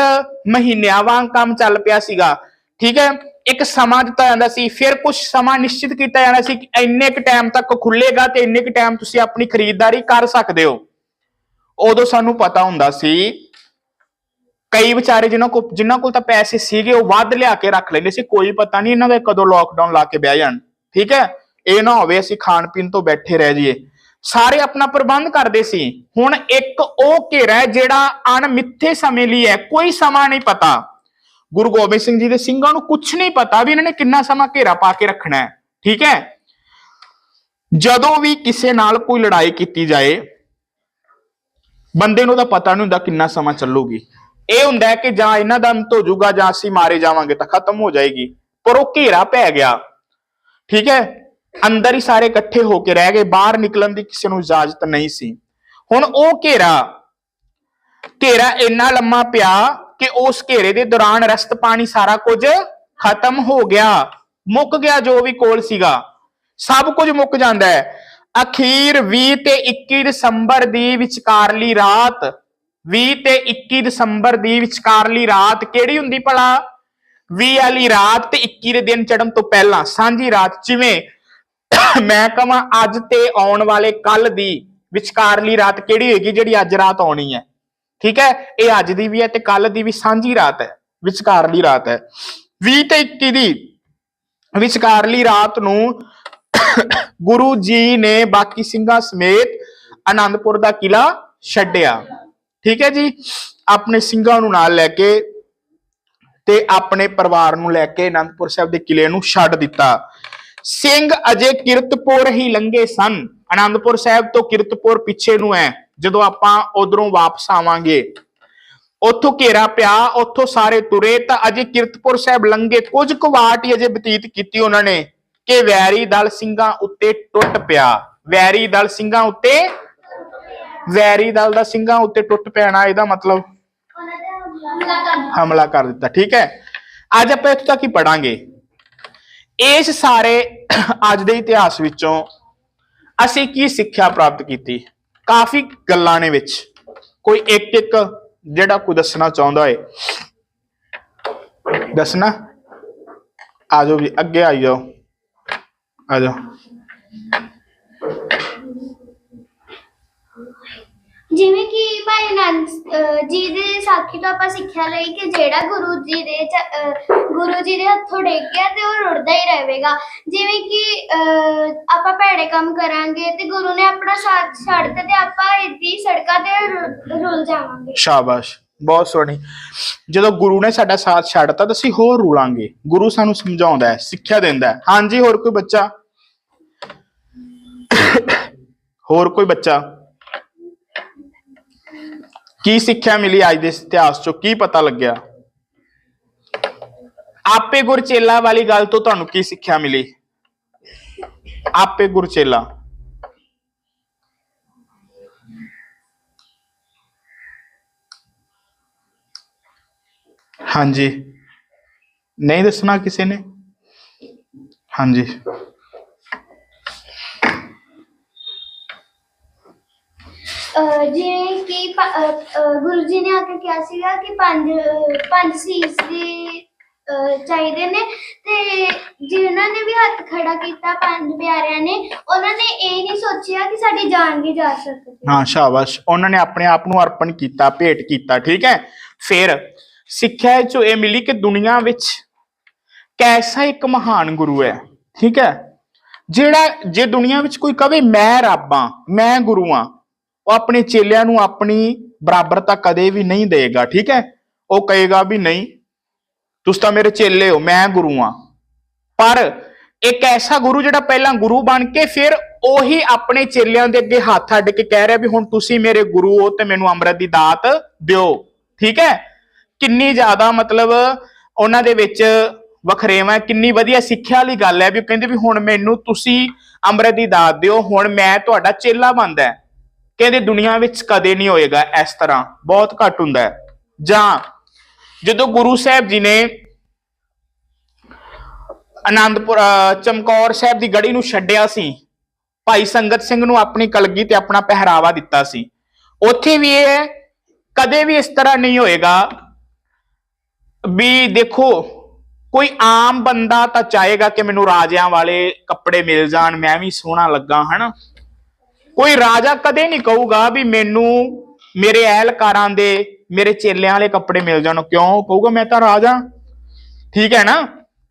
ਮਹੀਨਿਆਂ ਵਾਂਗ ਕੰਮ ਚੱਲ ਪਿਆ ਸੀਗਾ ਠੀਕ ਹੈ? ਇੱਕ ਸਮਾਂ ਦਿੱਤਾ ਜਾਂਦਾ ਸੀ, ਫਿਰ ਕੁਝ ਸਮਾਂ ਨਿਸ਼ਚਿਤ ਕੀਤਾ ਜਾਂਦਾ ਸੀ ਕਿ ਇੰਨੇ ਕ ਟਾਈਮ ਤੱਕ ਖੁੱਲੇਗਾ ਤੇ ਇੰਨੇ ਕ ਟਾਈਮ ਤੁਸੀਂ ਆਪਣੀ ਖਰੀਦਦਾਰੀ ਕਰ ਸਕਦੇ ਹੋ। ਉਦੋਂ ਸਾਨੂੰ ਪਤਾ ਹੁੰਦਾ ਸੀ, ਕਈ ਵਿਚਾਰੇ ਜਿਨ੍ਹਾਂ ਕੋਲ ਜਿਨ੍ਹਾਂ ਕੋਲ ਤਾਂ ਪੈਸੇ ਸੀਗੇ, ਉਹ ਵੱਧ ਲਿਆ ਕੇ ਰੱਖ ਲੈਂਦੇ ਸੀ। ਕੋਈ ਪਤਾ ਨਹੀਂ ਇਹਨਾਂ ਦਾ ਕਦੋਂ ਲੋਕਡਾਊਨ ਲਾ ਕੇ ਬਹਿ ਜਾਣ। ਠੀਕ ਹੈ? ਇਹ ਨਾ ਹੋਵੇ ਅਸੀਂ ਖਾਣ ਪੀਣ ਤੋਂ ਬੈਠੇ ਰਹਿ ਜਾਈਏ। ਸਾਰੇ ਆਪਣਾ ਪ੍ਰਬੰਧ ਕਰਦੇ ਸੀ। ਹੁਣ ਇੱਕ ਉਹ ਘੇਰਾ ਜਿਹੜਾ ਅਣਮਿੱਥੇ ਸਮੇਂ ਲਈ ਹੈ। ਕੋਈ ਸਮਾਂ ਨਹੀਂ ਪਤਾ। ਗੁਰੂ ਗੋਬਿੰਦ ਸਿੰਘ ਜੀ ਦੇ ਸਿੰਘਾਂ ਨੂੰ ਕੁਝ ਨਹੀਂ ਪਤਾ ਵੀ ਇਹਨਾਂ ਨੇ ਕਿੰਨਾ ਸਮਾਂ ਘੇਰਾ ਪਾ ਕੇ ਰੱਖਣਾ ਹੈ, ਠੀਕ ਹੈ? ਜਦੋਂ ਵੀ ਕਿਸੇ ਨਾਲ ਕੋਈ ਲੜਾਈ ਕੀਤੀ ਜਾਏ, ਬੰਦੇ ਨੂੰ ਤਾਂ ਪਤਾ ਨਹੀਂ ਹੁੰਦਾ ਕਿੰਨਾ ਸਮਾਂ ਚੱਲੂਗੀ। ਇਹ ਹੁੰਦਾ ਕਿ ਜਾਂ ਇਹਨਾਂ ਦਾ ਅੰਤ ਹੋ ਜਾਊਗਾ ਜਾਂ ਅਸੀਂ ਮਾਰੇ ਜਾਵਾਂਗੇ ਤਾਂ ਖਤਮ ਹੋ ਜਾਏਗੀ, ਪਰ ਉਹ ਘੇਰਾ ਪੈ ਗਿਆ, ਠੀਕ ਹੈ? ਅੰਦਰ ਹੀ ਸਾਰੇ ਇਕੱਠੇ ਹੋ ਕੇ ਰਹਿ ਗਏ, ਬਾਹਰ ਨਿਕਲਣ ਦੀ ਕਿਸੇ ਨੂੰ ਇਜਾਜ਼ਤ ਨਹੀਂ ਸੀ। ਹੁਣ ਉਹ ਘੇਰਾ ਘੇਰਾ ਇੰਨਾ ਲੰਮਾ ਪਿਆ ਕਿ ਉਸ ਘੇਰੇ ਦੇ ਦੌਰਾਨ ਰਸਤ ਪਾਣੀ ਸਾਰਾ ਕੁਝ ਖਤਮ ਹੋ ਗਿਆ, ਮੁੱਕ ਗਿਆ ਜੋ ਵੀ ਕੋਲ ਸੀਗਾ। ਸਭ ਕੁਝ ਮੁੱਕ ਜਾਂਦਾ ਹੈ। ਅਖੀਰ 20 ਤੇ 21 ਦਸੰਬਰ ਦੀ ਵਿਚਕਾਰਲੀ ਰਾਤ 20 ਤੇ 21 ਦਸੰਬਰ ਦੀ ਵਿਚਕਾਰਲੀ ਰਾਤ ਕਿਹੜੀ ਹੁੰਦੀ ਭਲਾ? 20 ਵਾਲੀ ਰਾਤ ਤੇ 21 ਦੇ ਦਿਨ ਚੜਨ ਤੋਂ ਪਹਿਲਾਂ, ਸਾਂਝੀ ਰਾਤ ਜਿਵੇਂ ਮੈਂ ਕਹਾਂ ਅੱਜ ਤੇ ਆਉਣ ਵਾਲੇ ਕੱਲ ਦੀ ਵਿਚਕਾਰਲੀ ਰਾਤ ਕਿਹੜੀ ਹੋਏਗੀ ਜਿਹੜੀ ਅੱਜ ਰਾਤ ਆਉਣੀ ਹੈ? ਠੀਕ ਹੈ? ਇਹ ਅੱਜ ਦੀ ਵੀ ਹੈ ਤੇ ਕੱਲ ਦੀ ਵੀ ਸਾਂਝੀ ਰਾਤ ਹੈ, ਵਿਚਕਾਰਲੀ ਰਾਤ ਹੈ। 20 ਤੇ 21 ਦੀ ਵਿਚਕਾਰਲੀ ਰਾਤ ਨੂੰ ਗੁਰੂ ਜੀ ਨੇ ਬਾਕੀ ਸਿੰਘਾਂ ਸਮੇਤ ਆਨੰਦਪੁਰ ਦਾ ਕਿਲਾ ਛੱਡਿਆ। ਠੀਕ ਹੈ ਜੀ? ਆਪਣੇ ਸਿੰਘਾਂ ਨੂੰ ਨਾਲ ਲੈ ਕੇ ਤੇ ਆਪਣੇ ਪਰਿਵਾਰ ਨੂੰ ਲੈ ਕੇ ਆਨੰਦਪੁਰ ਸਾਹਿਬ ਦੇ ਕਿਲੇ ਨੂੰ ਛੱਡ ਦਿੱਤਾ। ਸਿੰਘ ਅਜੇ ਕਿਰਤਪੁਰ ਹੀ ਲੰਘੇ ਸਨ। ਆਨੰਦਪੁਰ ਸਾਹਿਬ ਤੋਂ ਕਿਰਤਪੁਰ ਪਿੱਛੇ ਨੂੰ ਹੈ। ਜਦੋਂ ਆਪਾਂ ਉਧਰੋਂ ਵਾਪਸ ਆਵਾਂਗੇ, ਉੱਥੋਂ ਘੇਰਾ ਪਿਆ, ਉੱਥੋਂ ਸਾਰੇ ਤੁਰੇ, ਤਾਂ ਅਜੇ ਕਿਰਤਪੁਰ ਸਾਹਿਬ ਲੰਘੇ, ਕੁਝ ਕੁ ਵਾਟ ਹੀ ਅਜੇ ਬਤੀਤ ਕੀਤੀ ਉਹਨਾਂ ਨੇ ਕਿ ਵੈਰੀ ਦਲ ਸਿੰਘਾਂ ਉੱਤੇ ਟੁੱਟ ਪਿਆ। ਵੈਰੀ ਦਲ ਸਿੰਘਾਂ ਉੱਤੇ ਵੈਰੀ ਦਲ ਦਾ ਸਿੰਘਾਂ ਉੱਤੇ ਟੁੱਟ ਪੈਣਾ, ਇਹਦਾ ਮਤਲਬ ਹਮਲਾ ਕਰ ਦਿੱਤਾ, ਠੀਕ ਹੈ? ਅੱਜ ਆਪਾਂ ਇੱਥੋਂ ਤੱਕ ਹੀ ਪੜਾਂਗੇ ਇਸ ਸਾਰੇ ਅੱਜ ਦੇ ਇਤਿਹਾਸ ਵਿੱਚੋਂ ਅਸੀਂ ਕੀ ਸਿੱਖਿਆ ਪ੍ਰਾਪਤ ਕੀਤੀ? ਕਾਫੀ ਗੱਲਾਂ ਨੇ ਵਿੱਚ। ਕੋਈ ਇੱਕ ਇੱਕ ਜਿਹੜਾ ਕੋਈ ਦੱਸਣਾ ਚਾਹੁੰਦਾ ਏ। ਦੱਸਣਾ? ਆ ਜਾਓ ਵੀ, ਅੱਗੇ ਆਈ ਜਾਓ। ਆ ਜਿਵੇਂ ਕਿ ਭਾਈ ਆਨੰਦ ਜੀ ਦੇ ਸਾਖੀ ਤੋਂ ਆਪਾਂ ਸਿੱਖਿਆ ਲਈ ਕਿ ਜਿਹੜਾ ਗੁਰੂ ਜੀ ਦੇ ਗੁਰੂ ਜੀ ਦੇ ਹੱਥੋਂ ਡਿੱਗ ਗਿਆ ਤੇ ਉਹ ਰੁੜਦਾ ਹੀ ਰਹੇਗਾ। ਜਿਵੇਂ ਕਿ ਆਪਾਂ ਭੈੜੇ ਕੰਮ ਕਰਾਂਗੇ ਤੇ ਗੁਰੂ ਨੇ ਆਪਣਾ ਸਾਥ ਛੱਡ ਤੇ ਆਪਾਂ ਇੱਦੀ ਸੜਕਾਂ ਤੇ ਰੁਲ ਜਾਵਾਂਗੇ। ਸ਼ਾਬਾਸ਼, ਬਹੁਤ ਸੋਹਣੀ। ਜਦੋਂ ਗੁਰੂ ਨੇ ਸਾਡਾ ਸਾਥ ਛੱਡਤਾ ਤਾਂ ਅਸੀਂ ਹੋਰ ਰੁਲਾਂਗੇ। ਗੁਰੂ ਸਾਨੂੰ ਸਮਝਾਉਂਦਾ ਹੈ, ਸਿੱਖਿਆ ਦਿੰਦਾ ਹੈ। ਹਾਂਜੀ, ਹੋਰ ਕੋਈ ਬੱਚਾ? ਹੋਰ ਕੋਈ ਬੱਚਾ? ਕੀ ਸਿੱਖਿਆ ਮਿਲੀ ਅੱਜ ਦੇ ਇਤਿਹਾਸ ਚੋਂ? ਕੀ ਪਤਾ ਲੱਗਿਆ? ਆਪੇ ਗੁਰਚੇਲਾ ਵਾਲੀ ਗੱਲ ਤੋਂ ਤੁਹਾਨੂੰ ਕੀ ਸਿੱਖਿਆ ਮਿਲੀ? ਆਪੇ ਗੁਰਚੇਲਾ। ਹਾਂਜੀ। ਨਹੀਂ ਦੱਸਣਾ ਕਿਸੇ ਨੇ? ਹਾਂਜੀ। ਅਹ ਜਿਵੇਂ ਕਿ ਪ- ਅਹ ਅਹ, ਗੁਰੂ ਜੀ ਨੇ ਆ ਕੇ ਕਿਹਾ ਸੀਗਾ ਕਿ ਪੰਜ ਅਹ ਪੰਜ ਸੀਸ ਦੀ ਅਹ, ਚਾਹੀਦੇ ਨੇ। ਤੇ ਜਿਨ੍ਹਾਂ ਨੇ ਵੀ ਹੱਥ ਖੜਾ ਕੀਤਾ, ਪੰਜ ਪਿਆਰਿਆਂ ਨੇ, ਉਹਨਾਂ ਨੇ ਇਹ ਨਹੀਂ ਸੋਚਿਆ ਕਿ ਸਾਡੀ ਜਾਨ ਵੀ ਜਾ ਸਕਦੀ ਹਾਂ। ਸ਼ਾਬਾਸ਼। ਉਹਨਾਂ ਨੇ ਆਪਣੇ ਆਪ ਨੂੰ ਅਰਪਣ ਕੀਤਾ, ਭੇਟ ਕੀਤਾ, ਠੀਕ ਹੈ? ਫਿਰ ਸਿੱਖਿਆ ਇਹ ਚੋਂ ਇਹ ਮਿਲੀ ਕਿ ਦੁਨੀਆ ਵਿੱਚ ਕੈਸਾ ਇੱਕ ਮਹਾਨ ਗੁਰੂ ਹੈ, ਠੀਕ ਹੈ? ਜਿਹੜਾ, ਜੇ ਦੁਨੀਆ ਵਿੱਚ ਕੋਈ ਕਵੇ, ਮੈਂ ਰੱਬ ਹਾਂ, ਮੈਂ ਗੁਰੂ ਹਾਂ ਉਹ ਆਪਣੇ ਚੇਲਿਆਂ ਨੂੰ ਆਪਣੀ ਬਰਾਬਰਤਾ ਕਦੇ ਵੀ ਨਹੀਂ ਦੇਗਾ, ਠੀਕ ਹੈ? ਉਹ ਕਹੇਗਾ ਵੀ ਨਹੀਂ, ਤੁਸੀਂ ਤਾਂ ਮੇਰੇ ਚੇਲੇ ਹੋ, ਮੈਂ ਗੁਰੂ ਹਾਂ। ਪਰ ਇੱਕ ਐਸਾ ਗੁਰੂ ਜਿਹੜਾ ਪਹਿਲਾਂ ਗੁਰੂ ਬਣ ਕੇ ਫਿਰ ਉਹੀ ਆਪਣੇ ਚੇਲਿਆਂ ਦੇ ਅੱਗੇ ਹੱਥ ਅੱਡ ਕੇ ਕਹਿ ਰਿਹਾ ਵੀ ਹੁਣ ਤੁਸੀਂ ਮੇਰੇ ਗੁਰੂ ਹੋ ਤੇ ਮੈਨੂੰ ਅੰਮ੍ਰਿਤ ਦੀ ਦਾਤ ਦਿਓ, ਠੀਕ ਹੈ? ਕਿੰਨੀ ਜ਼ਿਆਦਾ ਮਤਲਬ ਉਹਨਾਂ ਦੇ ਵਿੱਚ ਵਖਰੇਵਾ, ਕਿੰਨੀ ਵਧੀਆ ਸਿੱਖਿਆ ਵਾਲੀ ਗੱਲ ਹੈ ਵੀ ਉਹ ਕਹਿੰਦੇ ਵੀ ਹੁਣ ਮੈਨੂੰ ਤੁਸੀਂ ਅੰਮ੍ਰਿਤ ਦੀ ਦਾਤ ਦਿਓ, ਹੁਣ ਮੈਂ ਤੁਹਾਡਾ ਚੇਲਾ ਬਣਦਾ ਕਹਿੰਦੇ ਦੁਨੀਆ ਵਿੱਚ ਕਦੇ ਨਹੀਂ ਹੋਏਗਾ ਇਸ ਤਰ੍ਹਾਂ ਬਹੁਤ ਘੱਟ ਹੁੰਦਾ ਹੈ। ਜਾਂ ਜਦੋਂ ਗੁਰੂ ਸਾਹਿਬ ਜੀ ਨੇ ਆਨੰਦਪੁਰ ਅਹ ਚਮਕੌਰ ਸਾਹਿਬ ਦੀ ਗੜੀ ਨੂੰ ਛੱਡਿਆ ਸੀ ਭਾਈ ਸੰਗਤ ਸਿੰਘ ਨੂੰ ਆਪਣੀ ਕਲਗੀ ਤੇ ਆਪਣਾ ਪਹਿਰਾਵਾ ਦਿੱਤਾ ਸੀ। ਉੱਥੇ ਵੀ ਇਹ ਹੈ, ਕਦੇ ਵੀ ਇਸ ਤਰ੍ਹਾਂ ਨਹੀਂ ਹੋਏਗਾ ਵੀ ਦੇਖੋ ਕੋਈ ਆਮ ਬੰਦਾ ਤਾਂ ਚਾਹੇਗਾ ਕਿ ਮੈਨੂੰ ਰਾਜਿਆਂ ਵਾਲੇ ਕੱਪੜੇ ਮਿਲ ਜਾਣ ਮੈਂ ਵੀ ਸੋਹਣਾ ਲੱਗਾ ਹਨਾ? ਕੋਈ ਰਾਜਾ ਕਦੇ ਨਹੀਂ ਕਹੂਗਾ ਵੀ ਮੈਨੂੰ ਮੇਰੇ ਐਲਕਾਰਾਂ ਦੇ, ਮੇਰੇ ਚੇਲਿਆਂ ਵਾਲੇ ਕੱਪੜੇ ਮਿਲ ਜਾਣ। ਕਿਉਂ? ਕਹੂਗਾ, ਮੈਂ ਤਾਂ ਰਾਜਾ। ਠੀਕ ਹੈ ਨਾ?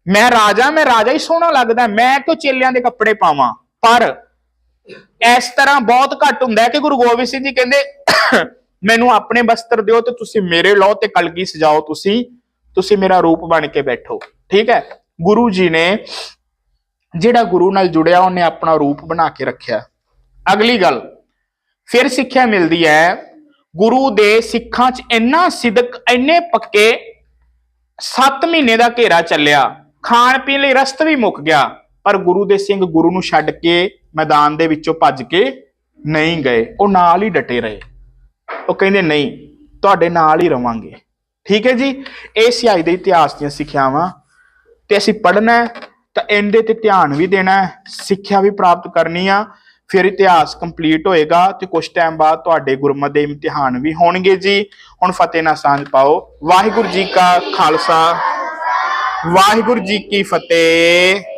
ਮੈਂ ਰਾਜਾ ਮੈਂ ਰਾਜਾ ਹੀ ਸੋਹਣਾ ਲੱਗਦਾ। ਮੈਂ ਕਿਉਂ ਚੇਲਿਆਂ ਦੇ ਕੱਪੜੇ ਪਾਵਾਂ? ਪਰ ਇਸ ਤਰ੍ਹਾਂ ਬਹੁਤ ਘੱਟ ਹੁੰਦਾ ਕਿ ਗੁਰੂ ਗੋਬਿੰਦ ਸਿੰਘ ਜੀ ਕਹਿੰਦੇ, ਮੈਨੂੰ ਆਪਣੇ ਵਸਤਰ ਦਿਓ ਤੇ ਤੁਸੀਂ ਮੇਰੇ ਲਓ ਤੇ ਕਲਗੀ ਸਜਾਓ ਤੁਸੀਂ। ਤੁਸੀਂ ਮੇਰਾ ਰੂਪ ਬਣ ਕੇ ਬੈਠੋ। ਠੀਕ ਹੈ? ਗੁਰੂ ਜੀ ਨੇ ਜਿਹੜਾ ਗੁਰੂ ਨਾਲ ਜੁੜਿਆ, ਉਹਨੇ ਆਪਣਾ ਰੂਪ ਬਣਾ ਕੇ ਰੱਖਿਆ। ਅਗਲੀ ਗੱਲ, ਫਿਰ ਸਿੱਖਿਆ ਮਿਲਦੀ ਹੈ, ਗੁਰੂ ਦੇ ਸਿੱਖਾਂ 'ਚ ਇੰਨਾ ਸਿਦਕ, ਇੰਨੇ ਪੱਕੇ 7 ਮਹੀਨੇ ਦਾ ਘੇਰਾ ਚੱਲਿਆ, ਖਾਣ ਪੀਣ ਲਈ ਰਸਤ ਵੀ ਮੁੱਕ ਗਿਆ, ਪਰ ਗੁਰੂ ਦੇ ਸਿੰਘ ਗੁਰੂ ਨੂੰ ਛੱਡ ਕੇ ਮੈਦਾਨ ਦੇ ਵਿੱਚੋਂ ਭੱਜ ਕੇ ਨਹੀਂ ਗਏ, ਉਹ ਨਾਲ ਹੀ ਡਟੇ ਰਹੇ। ਉਹ ਕਹਿੰਦੇ, ਨਹੀਂ, ਤੁਹਾਡੇ ਨਾਲ ਹੀ ਰਵਾਂਗੇ। ਠੀਕ ਹੈ ਜੀ? ਇਹ ਸੀ ਦੇ ਇਤਿਹਾਸ ਦੀਆਂ ਸਿੱਖਿਆਵਾਂ, ਤੇ ਅਸੀਂ ਪੜ੍ਹਨਾ ਹੈ, ਤਾਂ ਇਹਦੇ ਤੇ ਧਿਆਨ ਵੀ ਦੇਣਾ ਹੈ, ਸਿੱਖਿਆ ਵੀ ਪ੍ਰਾਪਤ ਕਰਨੀ ਆ ਫਿਰ ਇਤਿਹਾਸ ਕੰਪਲੀਟ ਹੋਏਗਾ ਤੇ ਕੁਝ ਟਾਈਮ ਬਾਅਦ ਤੁਹਾਡੇ ਗੁਰਮਤ ਦੇ ਇਮਤਿਹਾਨ ਵੀ ਹੋਣਗੇ ਜੀ। ਹੁਣ ਫਤਿਹ ਨਾਲ ਸਾਂਝ ਪਾਓ। ਵਾਹਿਗੁਰੂ ਜੀ ਕਾ ਖਾਲਸਾ। ਵਾਹਿਗੁਰੂ ਜੀ ਕੀ ਫਤਿਹ।